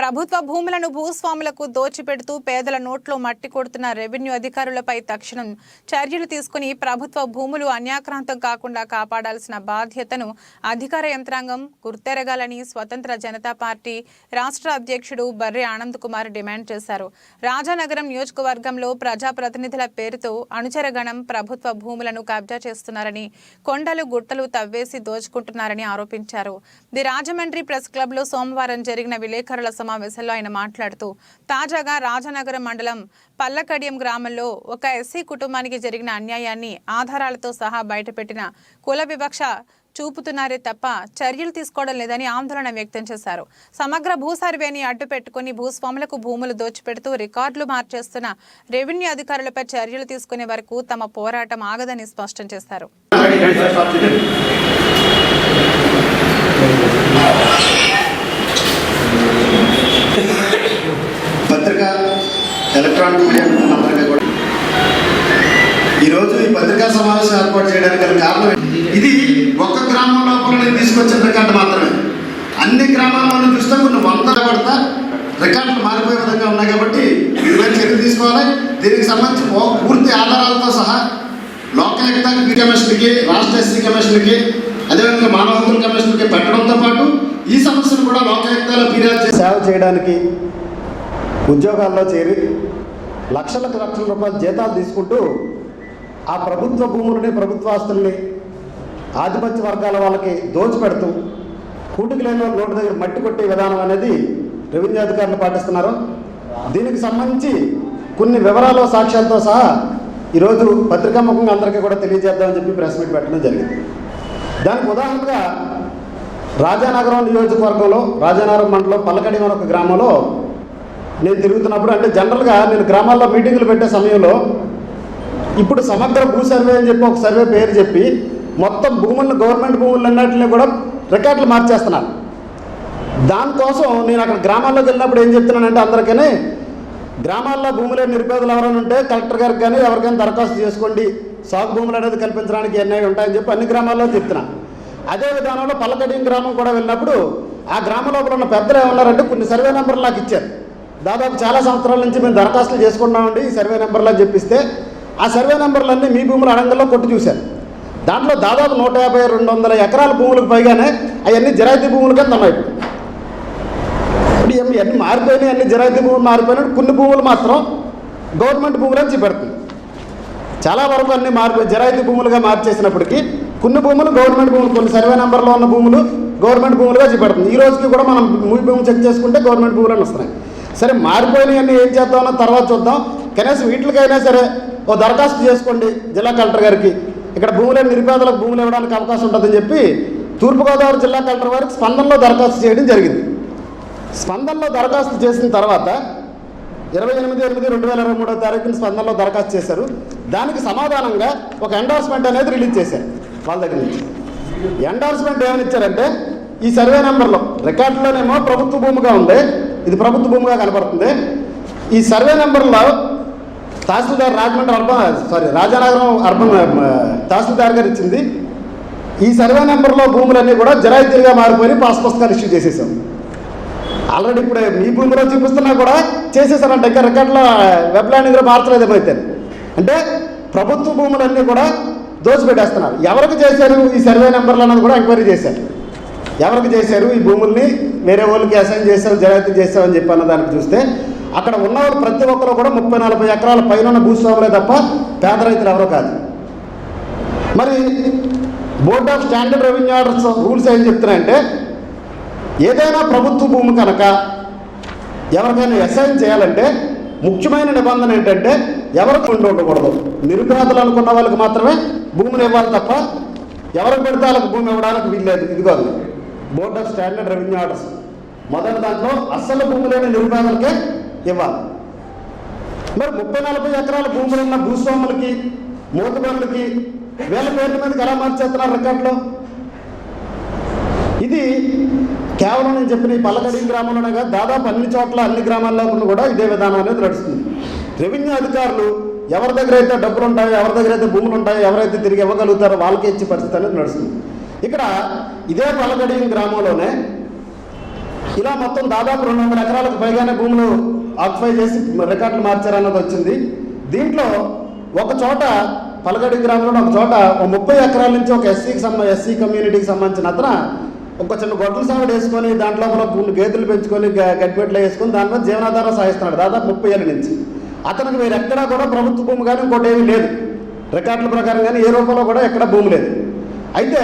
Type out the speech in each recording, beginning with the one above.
ప్రభుత్వ భూములను భూస్వాములకు దోచిపెడుతూ పేదల నోట్లో మట్టి కొడుతున్న రెవెన్యూ అధికారులపై తక్షణం చర్యలు తీసుకుని ప్రభుత్వ భూములు అన్యాక్రాంతం కాకుండా కాపాడాల్సిన బాధ్యతను అధికార యంత్రాంగం గుర్తెరగాలని స్వతంత్ర జనతా పార్టీ రాష్ట్ర అధ్యక్షుడు బర్రె ఆనంద్ కుమార్ డిమాండ్ చేశారు. రాజానగరం నియోజకవర్గంలో ప్రజాప్రతినిధుల పేరుతో అనుచరగణం ప్రభుత్వ భూములను కబ్జా చేస్తున్నారని కొండలు గుట్టలు తవ్వేసి దోచుకుంటున్నారని ఆరోపించారు. ది రాజమండ్రి ప్రెస్ క్లబ్లో సోమవారం జరిగిన విలేకరుల సమావేశంలో ఆయన మాట్లాడుతూ తాజాగా రాజనగరం మండలం పల్లకడియం గ్రామంలో ఒక ఎస్సీ కుటుంబానికి జరిగిన అన్యాయాన్ని ఆధారాలతో సహా బయటపెట్టిన కుల వివక్ష చూపుతున్నారే తప్ప చర్యలు తీసుకోవడం లేదని ఆందోళన వ్యక్తం చేశారు. సమగ్ర భూ సర్వేని అడ్డు పెట్టుకుని భూస్వాములకు భూములు దోచిపెడుతూ రికార్డులు మార్చేస్తున్న రెవెన్యూ అధికారులపై చర్యలు తీసుకునే వరకు తమ పోరాటం ఆగదని స్పష్టం చేశారు పత్రిక ఎలక్ట్రానిక్ మీడియా అందరికీ కూడా ఈరోజు ఈ పత్రికా సమావేశం ఏర్పాటు చేయడానికి గల కారణం ఇది ఒక్క గ్రామం లోపల నేను తీసుకొచ్చిన రికార్డు మాత్రమే. అన్ని గ్రామాల్లోనూ చూస్తే కొన్ని వందల పడతా రికార్డులు మారిపోయే విధంగా ఉన్నాయి కాబట్టి మీరు చర్య తీసుకోవాలి. దీనికి సంబంధించి పూర్తి ఆధారాలతో సహా లోకల్ ఎకనామిక్ కమిషన్కి రాష్ట్ర ఎస్సీ కమిషన్కి అదేవిధంగా మానవ హక్కుల కమిషన్కి పెట్టడంతో పాటు ఈ సమస్యను కూడా లోకాయుక్తాలో ఫిర్యాదు సేవ చేయడానికి ఉద్యోగాల్లో చేరి లక్షలకు లక్షల రూపాయల జీతాలు తీసుకుంటూ ఆ ప్రభుత్వ భూములని ప్రభుత్వాస్తుల్ని ఆధిపత్య వర్గాల వాళ్ళకి దోచిపెడుతూ కూటికి లేని వాళ్ళ దగ్గర మట్టి కొట్టే విధానం అనేది రెవెన్యూ అధికారులు పాటిస్తున్నారు దీనికి సంబంధించి కొన్ని వివరాలు సాక్ష్యాలతో సహా ఈరోజు పత్రికాముఖంగా అందరికీ కూడా తెలియజేద్దామని చెప్పి ప్రెస్ మీట్ పెట్టడం జరిగింది. దానికి ఉదాహరణగా రాజానగరం నియోజకవర్గంలో రాజానగరం మండలం పల్లకడి ఒక గ్రామంలో నేను తిరుగుతున్నప్పుడు అంటే జనరల్గా నేను గ్రామాల్లో మీటింగులు పెట్టే సమయంలో ఇప్పుడు సమగ్ర భూ సర్వే అని చెప్పి ఒక సర్వే పేరు చెప్పి మొత్తం భూములను గవర్నమెంట్ భూములు అన్నింటినీ కూడా రికార్డులు మార్చేస్తున్నారు. దానికోసం నేను అక్కడ గ్రామాల్లోకి వెళ్ళినప్పుడు ఏం చెప్తున్నానంటే అందరికీ గ్రామాల్లో భూములే నిరుపేదలు ఎవరైనా ఉంటే కలెక్టర్ గారికి కానీ ఎవరికైనా దరఖాస్తు చేసుకోండి. సాగు భూములు అనేది కల్పించడానికి ఎన్నో ఉంటాయని చెప్పి అన్ని గ్రామాల్లో చెప్తున్నా. అదే విధానంలో పల్లకడియం గ్రామం కూడా వెళ్ళినప్పుడు ఆ గ్రామ లోపల ఉన్న పెద్దలు ఏమన్నారంటే కొన్ని సర్వే నెంబర్లు నాకు ఇచ్చారు. దాదాపు చాలా సంవత్సరాల నుంచి మేము దరఖాస్తులు చేసుకుంటామండి ఈ సర్వే నెంబర్లు అని చెప్పిస్తే ఆ సర్వే నెంబర్లన్నీ మీ భూములు అడంగల్లో కొట్టి చూశారు. దాంట్లో దాదాపు నూట యాభై రెండు వందల ఎకరాల భూములకు పైగానే అవన్నీ జరాయితీ భూములు కింద ఉన్నాయి. ఇప్పుడు. అన్ని మారిపోయినాయి అన్ని జరాయితీ భూములు మారిపోయినాయి. కొన్ని భూములు మాత్రం గవర్నమెంట్ భూములు అని చూపెడుతుంది. చాలా వరకు అన్ని మారిపోయి జరాయితీ భూములుగా మార్చేసినప్పటికీ కొన్ని భూములు గవర్నమెంట్ భూములు కొన్ని సర్వే నెంబర్లో ఉన్న భూములు గవర్నమెంట్ భూములుగా చూపెడుతుంది. ఈ రోజుకి కూడా మనం భూమి భూములు చెక్ చేసుకుంటే గవర్నమెంట్ భూములు అని వస్తున్నాయి సరే మారిపోయినవన్నీ ఏం చేద్దామన్న తర్వాత చూద్దాం. కనీసం వీటికైనా సరే ఓ దరఖాస్తు చేసుకోండి జిల్లా కలెక్టర్ గారికి. ఇక్కడ భూములు నిరుపేదలకు భూములు ఇవ్వడానికి అవకాశం ఉంటుందని చెప్పి తూర్పుగోదావరి జిల్లా కలెక్టర్ వారికి స్పందనలో దరఖాస్తు చేయడం జరిగింది. స్పందనలో దరఖాస్తు చేసిన తర్వాత ఇరవై ఎనిమిది ఎనిమిది రెండు వేల ఇరవై మూడో తారీఖున స్పందనలో దరఖాస్తు చేశారు. దానికి సమాధానంగా ఒక ఎండార్స్మెంట్ అనేది రిలీజ్ చేశారు వాళ్ళ దగ్గర నుంచి. ఎండార్స్మెంట్ ఏమని ఇచ్చారంటే ఈ సర్వే నెంబర్లో రికార్డులోనేమో ప్రభుత్వ భూమిగా ఉంది ఇది ప్రభుత్వ భూమిగా కనపడుతుంది ఈ సర్వే నెంబర్లో tahsildar Rajahmundry urban sorry Rajanagaram urban tahsildar గారు ఇచ్చింది. ఈ సర్వే నెంబర్లో భూములన్నీ కూడా జరాయితీలుగా మారిపోయి పాస్ పుస్తకాలు ఇష్యూ చేసేసాం ఆల్రెడీ ఇప్పుడు మీ భూమిలో చూపిస్తున్నా కూడా చేసేసారంట ఇంకా రికార్డులో వెబ్ ల్యాండింగ్లో మార్చలేదు అయితే అంటే ప్రభుత్వ భూములన్నీ కూడా దోచిపెట్టేస్తున్నారు. ఎవరికి చేశారు ఈ సర్వే నెంబర్లు అన్నది కూడా ఎంక్వైరీ చేశారు. ఎవరికి చేశారు ఈ భూముల్ని? వేరే వాళ్ళకి అసైన్ చేసాం జరాయితీ చేసామని చెప్పి అన్న దానికి చూస్తే అక్కడ ఉన్నవారు ప్రతి ఒక్కరు కూడా ముప్పై నలభై ఎకరాల పైన ఉన్న భూస్వాములే తప్ప పేద రైతులు ఎవరో కాదు. మరి board of standard revenue orders rules ఏం చెప్తున్నాయంటే ఏదైనా ప్రభుత్వ భూమి కనుక ఎవరికైనా అసైన్ చేయాలంటే ముఖ్యమైన నిబంధన ఏంటంటే ఎవరికి ఉండి ఉండకూడదు. నిరుపేదలు అనుకున్న వాళ్ళకి మాత్రమే భూమిని ఇవ్వాలి తప్ప ఎవరికి పెడితే వాళ్ళకి భూమి ఇవ్వడానికి వీల్లేదు. ఇది కాదు. Board of standard revenue orders మొదటి దాంట్లో అస్సలు భూమి లేని నిరుపేదలకే ఇవ్వాలి మరి ముప్పై నలభై ఎకరాల భూములు ఉన్న భూస్వాములకి మూతబరులకి వేల పేర్ల మీదకి ఎలా మార్చేస్తున్నారు రికార్డులో? ఇది కేవలం నేను చెప్పిన ఈ పల్లకడి గ్రామంలోనే కాదు దాదాపు అన్ని చోట్ల అన్ని గ్రామాల్లో కూడా ఇదే విధానం అనేది నడుస్తుంది. రెవెన్యూ అధికారులు ఎవరి దగ్గర అయితే డబ్బులు ఉంటాయో ఎవరి దగ్గర అయితే భూములు ఉంటాయో ఎవరైతే తిరిగి ఇవ్వగలుగుతారో వాళ్ళకి ఇచ్చే పరిస్థితి అనేది నడుస్తుంది. ఇక్కడ ఇదే పల్లకడి గ్రామంలోనే ఇలా మొత్తం దాదాపు రెండు వందల ఎకరాలకు పైగానే భూములు ఆక్యుపై చేసి రికార్డులు మార్చారన్నది వచ్చింది. దీంట్లో ఒక చోట పలగడి గ్రామంలో ఒక చోట ఒక ముప్పై ఎకరాల నుంచి ఒక ఎస్సీకి సంబ ఎస్సీ కమ్యూనిటీకి సంబంధించిన అతను ఒక చిన్న గొడ్డల సాగుడు వేసుకొని దాంట్లో కూడా గేదెలు పెంచుకొని గ- గడ్డిపెట్లు వేసుకొని దాని మీద జీవనాధారం సాగిస్తున్నాడు దాదాపు ముప్పై ఏళ్ళ నుంచి. అతనికి మీరు ఎక్కడా కూడా ప్రభుత్వ భూమి కానీ ఇంకోటి ఏమీ లేదు. రికార్డుల ప్రకారం కానీ ఏ రూపంలో కూడా ఎక్కడ భూమి లేదు. అయితే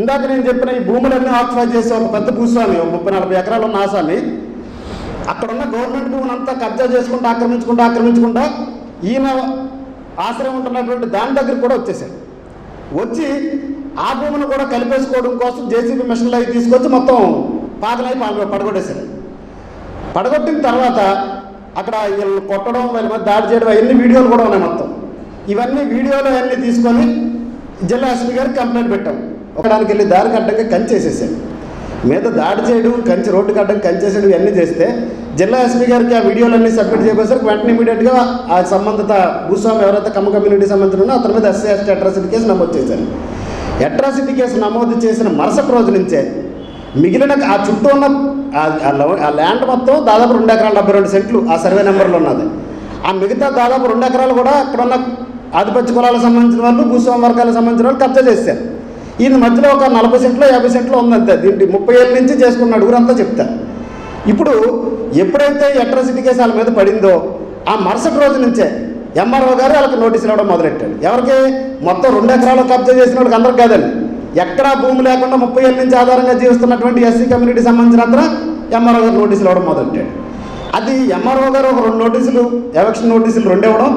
ఇందాక నేను చెప్పిన ఈ భూములన్నీ ఆక్యుపై చేసే ఒక పెద్ద భూస్వామి ఒక ముప్పై నలభై ఎకరాలు ఉన్న ఆసామి అక్కడ ఉన్న గవర్నమెంట్ భూమిని అంతా కబ్జా చేసుకుంటూ ఆక్రమించుకుంటూ ఆక్రమించుకుంటా ఈయన ఆశ్రయం ఉంటున్నటువంటి దాని దగ్గర కూడా వచ్చేసాడు వచ్చి ఆ భూమిని కూడా కలిపేసుకోవడం కోసం జేసీబీ మిషన్లు అవి తీసుకొచ్చి మొత్తం పాతలై పడగొట్టేశారు. పడగొట్టిన తర్వాత అక్కడ వీళ్ళు కొట్టడం వీళ్ళ మీద దాడి చేయడం అవన్నీ వీడియోలు కూడా ఉన్నాయి మొత్తం. ఇవన్నీ వీడియోలు అవన్నీ తీసుకొని జిల్లా ఎస్పీ గారికి కంప్లైంట్ పెట్టాం. ఒకడానికి వెళ్ళి దారికి అడ్డంగా కంచేసేసాడు మీద దాడి చేయడం కంచి రోడ్డు కట్టడం కంచేసేయడం ఇవన్నీ చేస్తే జిల్లా ఎస్పీ గారికి ఆ వీడియోలన్నీ సబ్మిట్ చేయబోసరికి వెంటనే ఇమీడియట్గా ఆ సంబంధిత భూస్వామి ఎవరైతే కమ్మ కమ్యూనిటీ సంబంధించిన ఉన్నా అతని మీద ఎస్సీ ఎస్టీ అట్రాసిటీ కేసు నమోదు చేశారు. అట్రాసిటీ కేసు నమోదు చేసిన మరుసటి రోజు నుంచే మిగిలిన ఆ చుట్టూ ఉన్న ఆ- ఆ ల్యాండ్ మొత్తం దాదాపు రెండు ఎకరాల డెబ్బై రెండు సెంట్లు ఆ సర్వే నెంబర్లో ఉన్నది. ఆ మిగతా దాదాపు రెండు ఎకరాలు కూడా అక్కడ ఉన్న ఆధిపత్య కులాలకు సంబంధించిన వాళ్ళు భూస్వామి వర్గాలకు సంబంధించిన వాళ్ళు కబ్జా చేశారు. ఈయన మధ్యలో ఒక నలభై సెంట్లో యాభై సెంట్లో ఉందంతే దీంట్లో ముప్పై ఏళ్ళ నుంచి చేసుకున్న అడుగురంతా చెప్తా. ఇప్పుడు ఎప్పుడైతే అట్రాసిటీ కేసు వాళ్ళ మీద పడిందో ఆ మరుసటి రోజు నుంచే ఎంఆర్ఓ గారు వాళ్ళకి నోటీసులు ఇవ్వడం మొదలెట్టాడు ఎవరికి? మొత్తం రెండు ఎకరాలు కబ్జా చేసిన వాళ్ళకి అందరికి కాదండి. ఎక్కడా భూమి లేకుండా ముప్పై ఏళ్ళ నుంచి ఆధారంగా జీవిస్తున్నటువంటి ఎస్సీ కమ్యూనిటీ సంబంధించిన అందరూ ఎంఆర్ఓ గారు నోటీసులు ఇవ్వడం మొదలెట్టాడు అది ఎంఆర్ఓ గారు ఒక రెండు నోటీసులు ఎలక్షన్ నోటీసులు రెండు ఇవ్వడం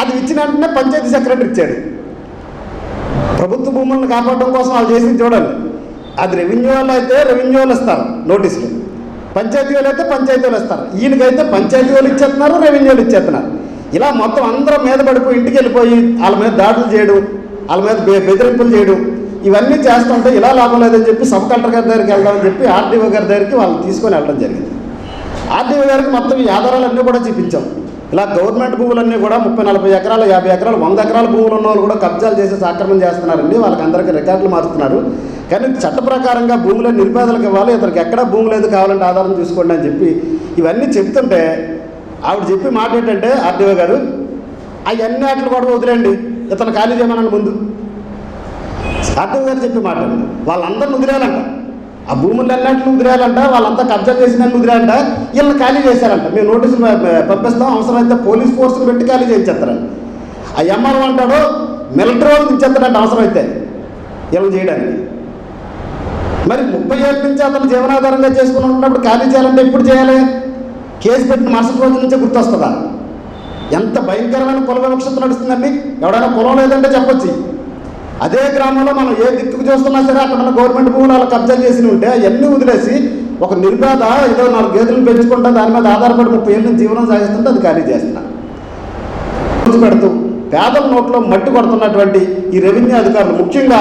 అది ఇచ్చిన వెంటనే పంచాయతీ సెక్రటరీ ఇచ్చాడు. ప్రభుత్వ భూములను కాపాడడం కోసం వాళ్ళు చేసింది చూడండి. అది రెవెన్యూ వాళ్ళు అయితే రెవెన్యూ వాళ్ళు ఇస్తారు నోటీసులు పంచాయతీ వాళ్ళు అయితే పంచాయతీ వాళ్ళు ఇస్తారు. ఈయనకైతే పంచాయతీ వాళ్ళు ఇచ్చేస్తున్నారు రెవెన్యూ వాళ్ళు ఇచ్చేస్తున్నారు. ఇలా మొత్తం అందరం మీద పడిపోయి ఇంటికి వెళ్ళిపోయి వాళ్ళ మీద దాడులు చేయడం వాళ్ళ మీద బె- బెదిరింపులు చేయడం. ఇవన్నీ చేస్తుంటే ఇలా లాభం లేదని చెప్పి సబ్ కలెక్టర్ గారి దగ్గరికి వెళ్దామని చెప్పి ఆర్డీఓ గారి దగ్గరికి వాళ్ళు తీసుకొని వెళ్ళడం జరిగింది. ఆర్డీఓ గారికి మొత్తం ఈ ఆధారాలన్నీ కూడా చూపించాం. ఇలా గవర్నమెంట్ భూములన్నీ కూడా ముప్పై నలభై ఎకరాలు యాభై ఎకరాలు వంద ఎకరాల భూములు ఉన్న వాళ్ళు కూడా కబ్జాలు చేసేసి ఆక్రమణ చేస్తున్నారండి. వాళ్ళకి అందరికీ రికార్డులు మారుస్తున్నారు. కానీ చట్ట ప్రకారంగా భూములు నిరుపేదలకు ఇవ్వాలి ఇతనికి ఎక్కడ భూమి లేదు కావాలంటే ఆధారం చూసుకోండి అని చెప్పి ఇవన్నీ చెప్తుంటే ఆవిడ చెప్పి మాట ఏంటంటే ఆర్డీఓ గారు అవన్నీ వాటిని కూడా వదిలేండి ఇతను ఖాళీ చేయమనండి ముందు. ఆర్డీఓ గారు చెప్పి మాట వాళ్ళందరిని వదిలేయాలంట. ఆ భూములు అన్నింటిని వదిలేయాలంట వాళ్ళంతా కబ్జా చేసిన వదిలేయంట వీళ్ళని ఖాళీ చేశారంట. మేము నోటీసులు పంపిస్తాం అవసరమైతే పోలీస్ ఫోర్స్ని పెట్టి ఖాళీ చేయించేస్తారంట. ఆ ఎంఆర్ఓ అంటాడు మిలిటరీ వాళ్ళు ఇచ్చేస్తాడంట అవసరమైతే వీళ్ళని చేయడానికి. మరి ముప్పై ఏళ్ళ నుంచి అతను జీవనాధారంగా చేసుకుని ఉన్నప్పుడు ఖాళీ చేయాలంటే ఎప్పుడు చేయాలి? కేసు పెట్టిన మరుసటి రోజు నుంచే గుర్తొస్తుందా? ఎంత భయంకరమైన కుల వివక్షత నడుస్తుందండి. ఎవడైనా కులం లేదంటే చెప్పొచ్చు. అదే గ్రామంలో మనం ఏ దిక్కుకు చూస్తున్నా సరే అక్కడ ఉన్న గవర్నమెంట్ భూములు అలా కబ్జా చేసి ఉంటే అవన్నీ వదిలేసి ఒక నిర్పేద ఏదో నాలుగు గేదెలు పెంచుకుంటా దాని మీద ఆధారపడి ముప్పై ఏళ్ళ జీవనం సాగిస్తుంటే అది ఖాళీ చేస్తున్నారు పెడుతూ పేదల నోట్లో మట్టి కొడుతున్నటువంటి ఈ రెవెన్యూ అధికారులు ముఖ్యంగా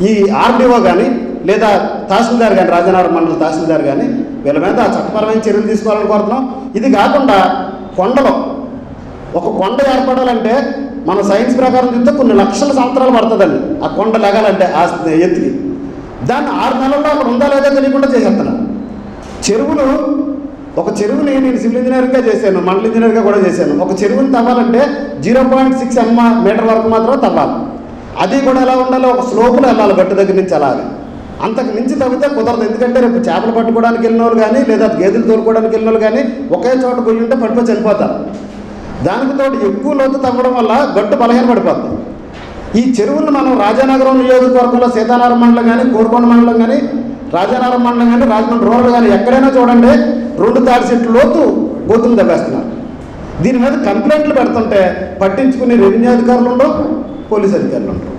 ఈ ఆర్డీఓ కానీ లేదా తహసీల్దార్ కానీ రాజనగరం మండల తహసీల్దార్ కానీ వీళ్ళ మీద చట్టపరమైన చర్యలు తీసుకోవాలని కోరుతున్నాం. ఇది కాకుండా కొండలో ఒక కొండ ఏర్పడాలంటే మన సైన్స్ ప్రకారం చూస్తే కొన్ని లక్షల సంవత్సరాలు పడుతుందండి. ఆ కొండ లెగాలంటే ఆ ఎత్తుకి. దాన్ని ఆరు నెలల్లో అక్కడ ఉందా లేదా తెలియకుండా చేసేస్తాను చెరువులు ఒక చెరువుని నేను సివిల్ ఇంజనీర్గా చేశాను మండల ఇంజనీర్గా కూడా చేశాను. ఒక చెరువుని తవ్వాలంటే జీరో పాయింట్ సిక్స్ ఎమ్మ మీటర్ వరకు మాత్రమే తవ్వాలి. అది కూడా ఎలా ఉండాలి ఒక స్లోపులో వెళ్ళాలి గట్టు దగ్గర నుంచి అలాగే. అంతకు మించి తవ్వితే కుదరదు. ఎందుకంటే రేపు చేపలు పట్టుకోవడానికి వెళ్ళిన వాళ్ళు కానీ లేదా గేదెలు తోలుకోవడానికి వెళ్ళిన వాళ్ళు కానీ ఒకే చోట పోయి ఉంటే పడిపోయి చనిపోతారు. దానికి తోడు ఎక్కువ లోతు తవ్వడం వల్ల గట్టు బలహీన పడిపోతుంది ఈ చెరువులను మనం రాజానగరం నియోజకవర్గంలో సీతారామ మండలం కానీ కోరుకొండ మండలం కానీ రాజానగరం మండలం కానీ రాజమండ్రి రూరల్ కానీ ఎక్కడైనా చూడండి రెండు తాడి సెట్లు లోతు గోతులు దవ్వేస్తున్నారు దీని మీద కంప్లైంట్లు పెడుతుంటే పట్టించుకునే రెవెన్యూ అధికారులు ఉండవు పోలీస్ అధికారులు ఉండవు.